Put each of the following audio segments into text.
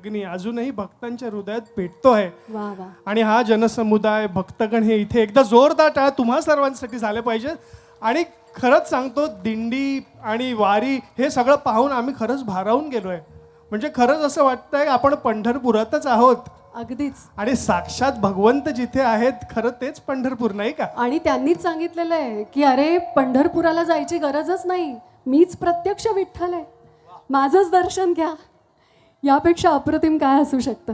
अग्नी अजूनही भक्तांच्या हृदयात पेटतो आहे. आणि हा जनसमुदाय भक्तगण हे इथे एकदा जोरदार टाळ्या तुम्हा सर्वांसाठी झाले पाहिजे आणि खरंच सांगतो दिंडी आणि वारी हे सगळं पाहून आम्ही खरंच भारावून गेलोय. म्हणजे खरंच असं वाटतंय आपण पंढरपुरातच आहोत. अगदीच. आणि साक्षात भगवंत जिथे आहेत खरं तेच पंढरपूर नाही का? आणि त्यांनीच सांगितलेलं आहे की अरे पंढरपुराला जायची गरजच नाही. मीच प्रत्यक्ष विठ्ठल आहे. माझंच दर्शन घ्या. यापेक्षा अप्रतिम काय असू शकतं?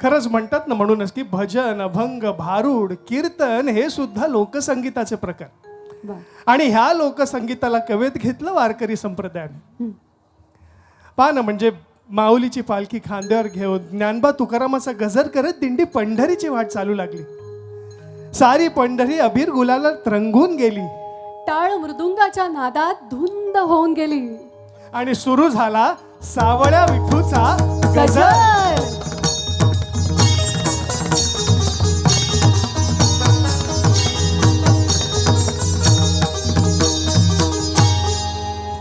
खरंच म्हणतात ना म्हणूनच की भजन अभंग भारूड कीर्तन हे सुद्धा लोकसंगीताचे प्रकार. आणि ह्या लोकसंगीताला कवेत घेतलं वारकरी संप्रदायाने? पहा ना म्हणजे माऊलीची पालखी खांद्यावर घेऊन ज्ञानबा तुकारामाचा गजर करत दिंडी पंढरीची वाट चालू लागली. सारी पंढरी अबीर गुलाला रंगून गेली. टाळ मृदुंगाच्या नादात धुंद होऊन गेली. आणि सुरू झाला सावळ्या विठूचा गजर. गजर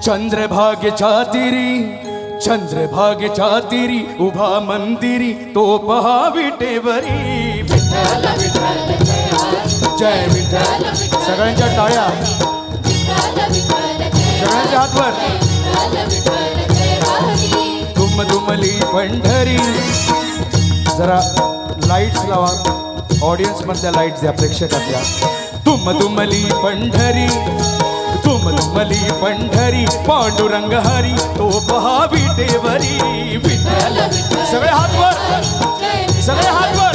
चंद्रभागेच्या तिरी चंद्रभागेच्या तिरी उभा मंदिरी तो पहा विटेवरी. जय विठ्ठल. सगळ्यांच्या टाळ्या. सगळ्यांच्या हातवर. दुम दुमली पंढरी जरा लाईट्स लावा. ऑडियन्स मधल्या लाईट्स द्या प्रेक्षकातल्या दुम दुमली पंढरी दुम दुमली पंढरी पांडुरंग हरी तो पहा विटेवरी सगळे हातवर सगळे हातवर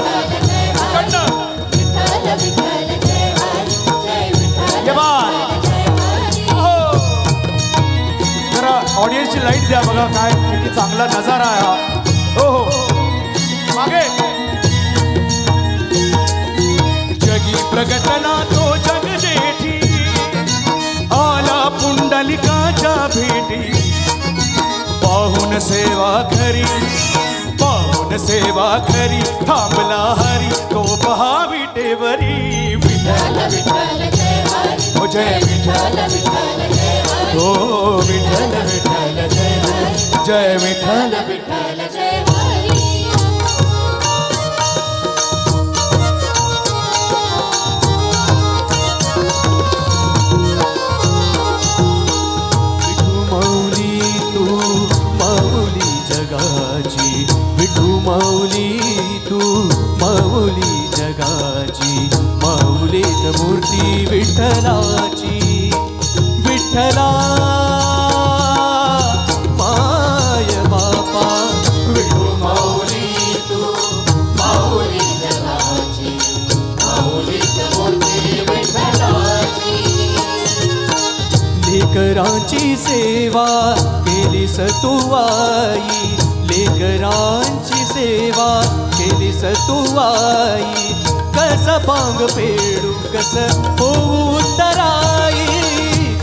ऑडियन्सची लाइट द्या बघा काय किती चांगला नजारा आहे हा. हो हो. मागे. जगी प्रगटना तो जग जेठी आला पुंडलिकाच्या भेटी. पाहून सेवा खरी पाहून सेवा खरी थांबला हरी तो पहा विटेवरी. विठ्ठल विठ्ठल जय विठ्ठल हो विठ्ठल विठ्ठल जय जय विठ्ठल विठू माऊली तू माऊली जगाची. विठू माऊली तू माऊली जगा तुवाई लेकरांची सेवा केलीस तुवाई कस पांग पेडू कस होऊ तराई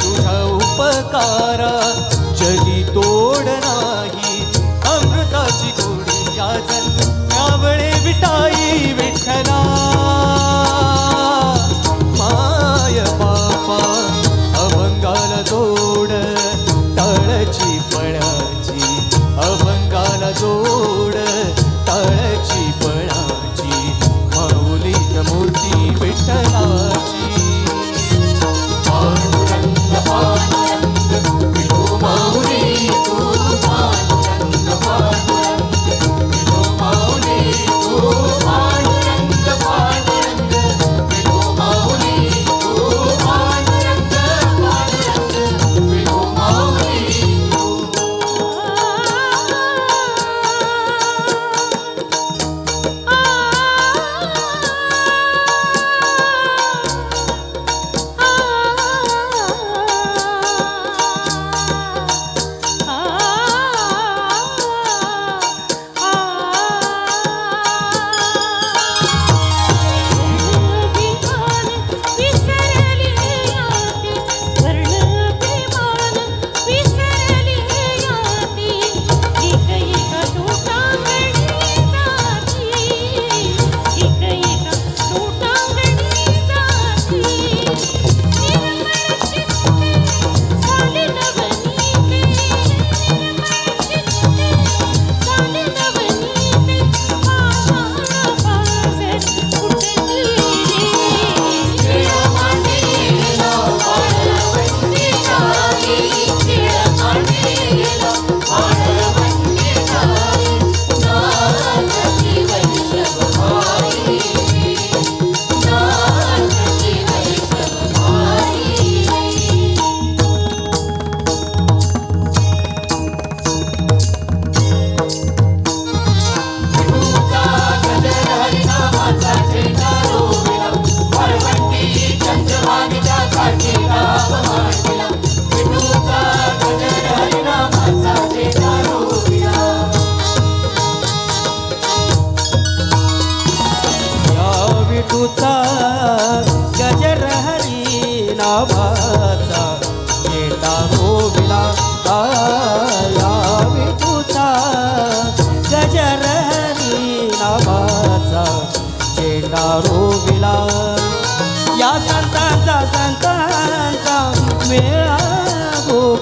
तुझा उपकारा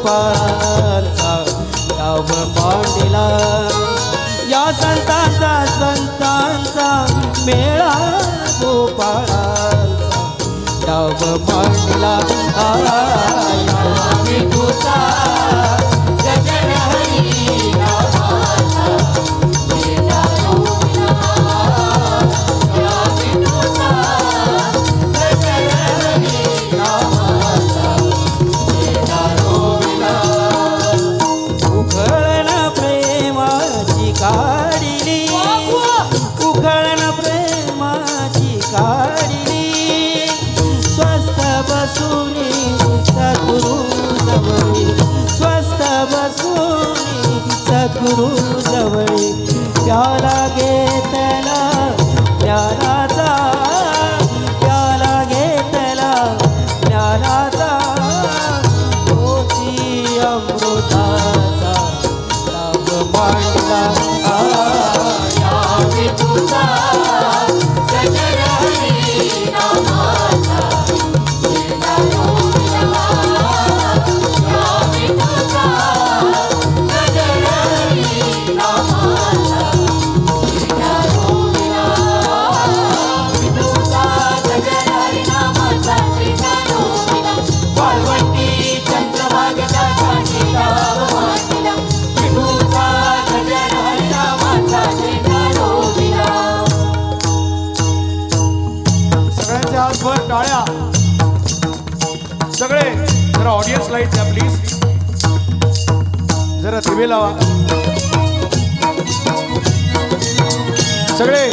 heart. गुरु जवळी त्याला घेतला सगळे जरा ऑडियन्स लाइट द्या प्लीज जरा दिवे लावा. सगळे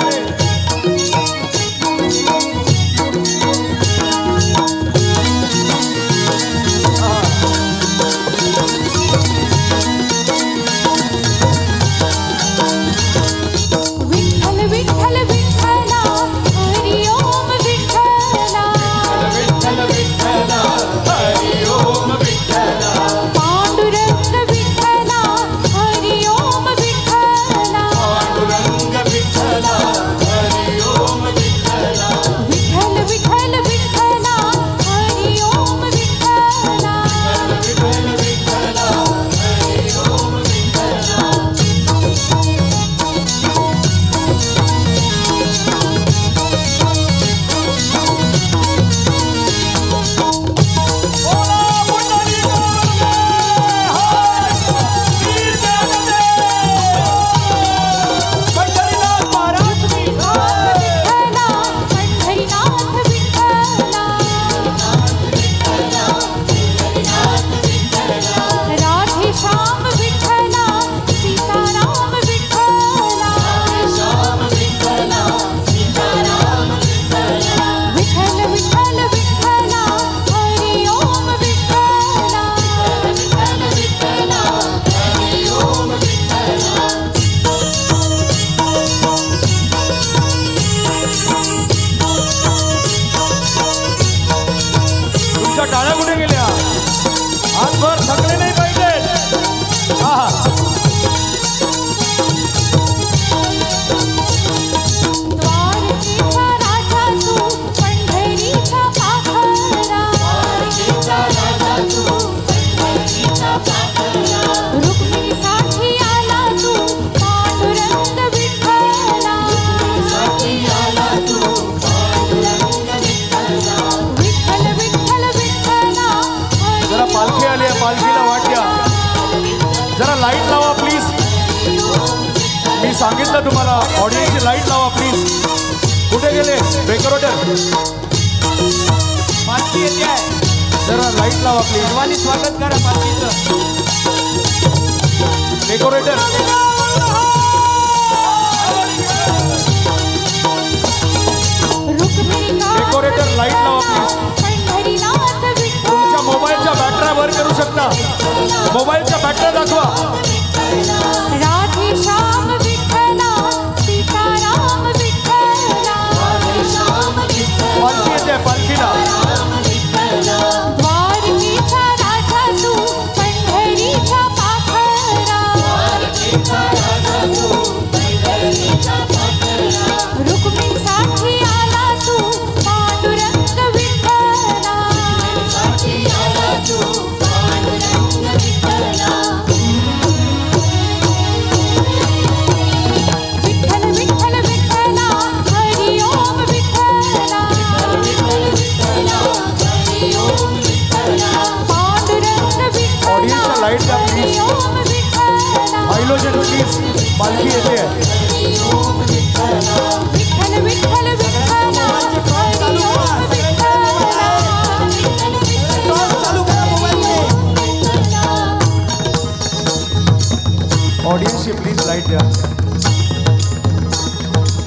सांगितलं तुम्हाला. ऑडियन्सची लाइट लावा प्लीज कुठे गेले? डेकोरेटर पाचवी येते आहे. जरा लाइट लावा प्लीज सर्वांनी स्वागत करा पाचवीचं. डेकोरेटर डेकोरेटर लाइट लावा प्लीज तुमच्या मोबाईलच्या बॅटऱ्या वर करू शकता. मोबाईलच्या बॅटऱ्या दाखवा. राधेशा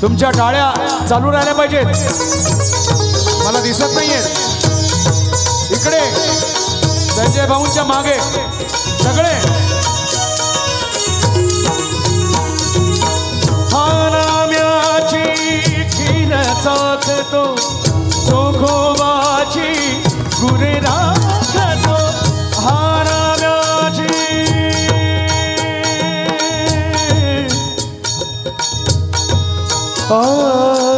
तुमच्या टाळ्या चालू राहिल्या पाहिजेत. मला दिसत नाहीयेत इकडे संजय भाऊंच्या मागे सगळे. हानाम्याची खीर चाकतो चोखोबाची गुरे राखतो. हारा Oh.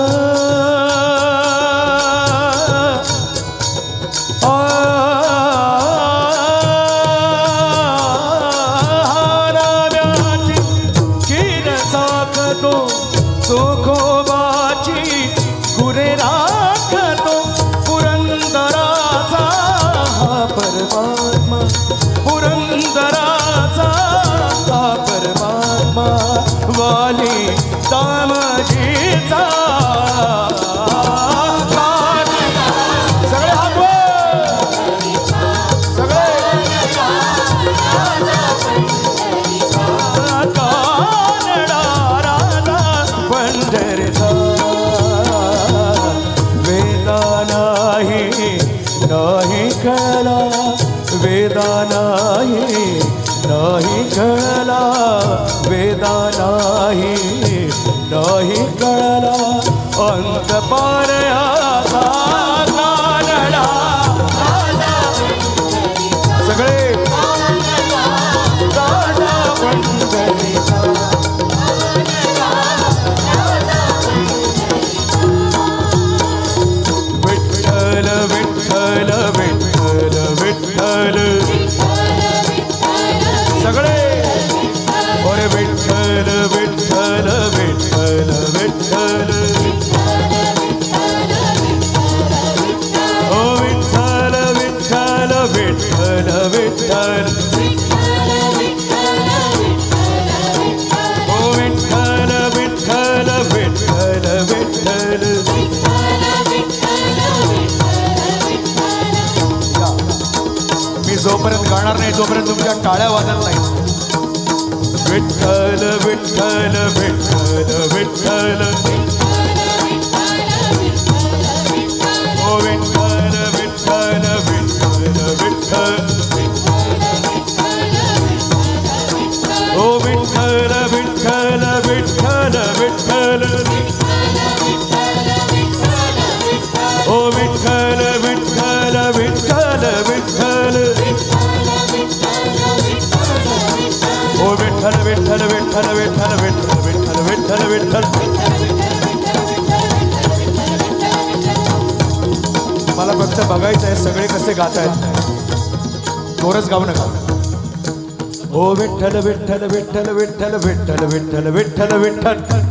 गाणार तोपर्यंत तुमच्या टाळ्या वाजत नाही विठ्ठल विठ्ठल विठ्ठल विठ्ठल. ओ विठ्ठल विठ्ठल विठ्ठल विठ्ठल. ओ विठ्ठल विठ्ठल विठ्ठल विठ्ठल. ओ विठ्ठल. हो, विठ्ठल विठ्ठल विठ्ठल विठ्ठल विठ्ठल विठ्ठल विठ्ठल विठ्ठल मला फक्त बघायचं आहे सगळे कसे गात आहेत. कोरच गाऊ नका. ओ विठ्ठल विठ्ठल विठ्ठल विठ्ठल विठ्ठल विठ्ठल विठ्ठल विठ्ठल विठ्ठल.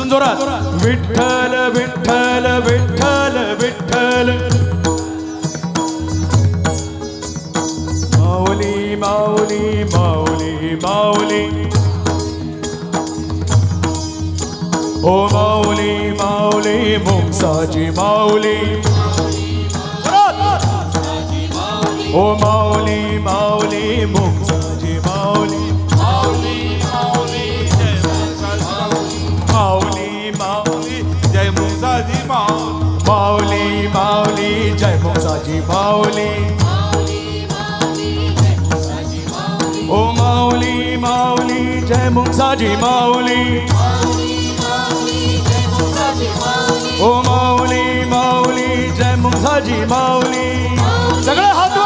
अजून जोरात. विठ्ठल विठ्ठल विठ्ठल विठ्ठल. माऊली माऊली माऊली माऊली. ओ माऊली माऊली मुंगसाची माऊली. ओ माऊली माऊली मुंगसाची माऊली. माऊली. ओ माऊली माऊली जय मुंगसाची माऊली. ओ माऊली माऊली जय मुंगसाची माऊली. सगळे हात